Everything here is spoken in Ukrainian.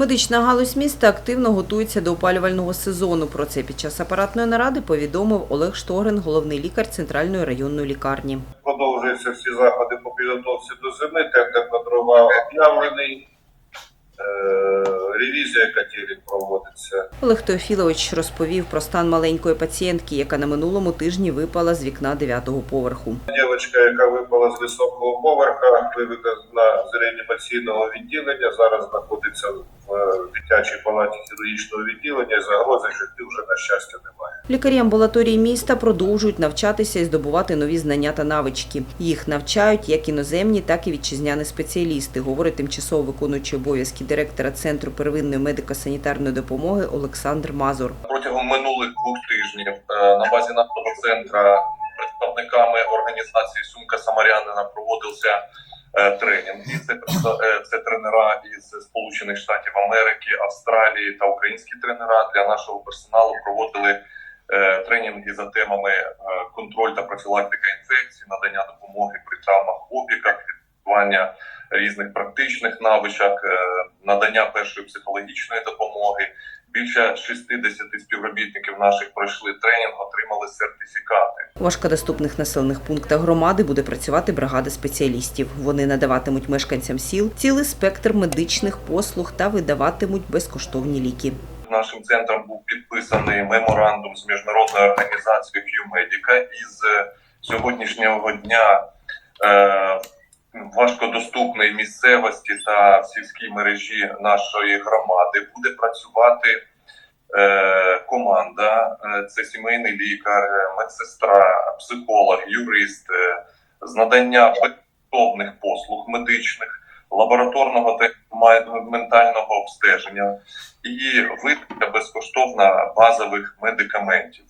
Медична галузь міста активно готується до опалювального сезону. Про це під час апаратної наради повідомив Олег Штогрин, головний лікар центральної районної лікарні. Продовжуються всі заходи по підготовці до зими. Тендер на дрова об'явлений. Е, Ревізія котелів проводиться. Олег Теофілович розповів про стан маленької пацієнтки, яка на минулому тижні випала з вікна дев'ятого поверху. Дівчинка, яка випала з високого поверха, виведена з реанімаційного відділення. Зараз знаходиться в е, дитячій палаті хірургічного відділення. Загрози життю вже на щастя немає. Лікарі амбулаторії міста продовжують навчатися і здобувати нові знання та навички. Їх навчають як іноземні, так і вітчизняні спеціалісти, говорить тимчасово виконуючий обов'язки директора центру первинної медико-санітарної допомоги Олександр Мазур. протягом минулих двох тижнів е, на базі нашого центра представниками організації Сумка Самарянина проводився е, тренінг. І це е, це тренера із Сполучених Штатів Америки, Австралії та українські тренера для нашого персоналу проводили е, тренінги за темами контроль та профілактика інфекцій, надання допомоги при травмах опіках, відбування різних практичних навичок, е, надання першої психологічної допомоги. Більше 60 співробітників наших пройшли тренінг, отримали сертифікати. У важкодоступних населених пунктах громади буде працювати бригада спеціалістів. Вони надаватимуть мешканцям сіл цілий спектр медичних послуг та видаватимуть безкоштовні ліки. Нашим центром був підписаний меморандум з міжнародною організацією QMedica. І з сьогоднішнього дня е, важкодоступної місцевості та в сільській мережі нашої громади буде працювати е, команда. Е, Це сімейний лікар, е, медсестра, психолог, юрист е, з надання безкоштовних послуг медичних, лабораторного та ментального обстеження і видача безкоштовна базових медикаментів.